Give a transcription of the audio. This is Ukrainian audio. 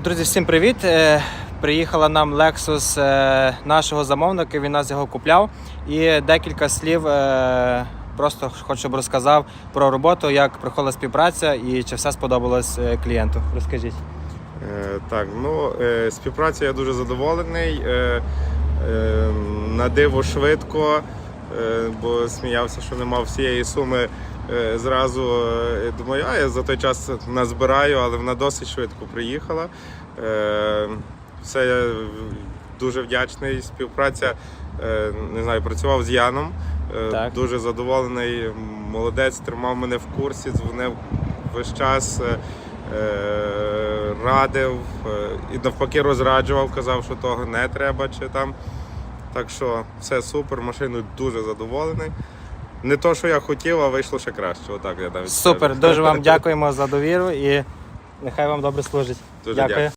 Друзі, всім привіт! Е, Приїхала нам Lexus е, нашого замовника, він нас його купляв. І декілька слів е, просто хочу, щоб розказав про роботу, як проходила співпраця і чи все сподобалось клієнту. Розкажіть. Так, ну співпраця я дуже задоволений. На диво швидко, бо сміявся, що не мав всієї суми. Е, Зразу е, думаю, а я за той час назбираю, але вона досить швидко приїхала. Е, Все я дуже вдячний. Співпраця не знаю, працював з Яном. Так. Дуже задоволений. Молодець, тримав мене в курсі, дзвонив весь час. радив і навпаки розраджував, казав, що того не треба чи там. Так що все супер, машиною дуже задоволений. Не то, що я хотів, а вийшло ще краще. Отак я навіть Супер, скажу. дуже вам дякуємо за довіру і нехай вам добре служить. Дуже Дякую. дякую.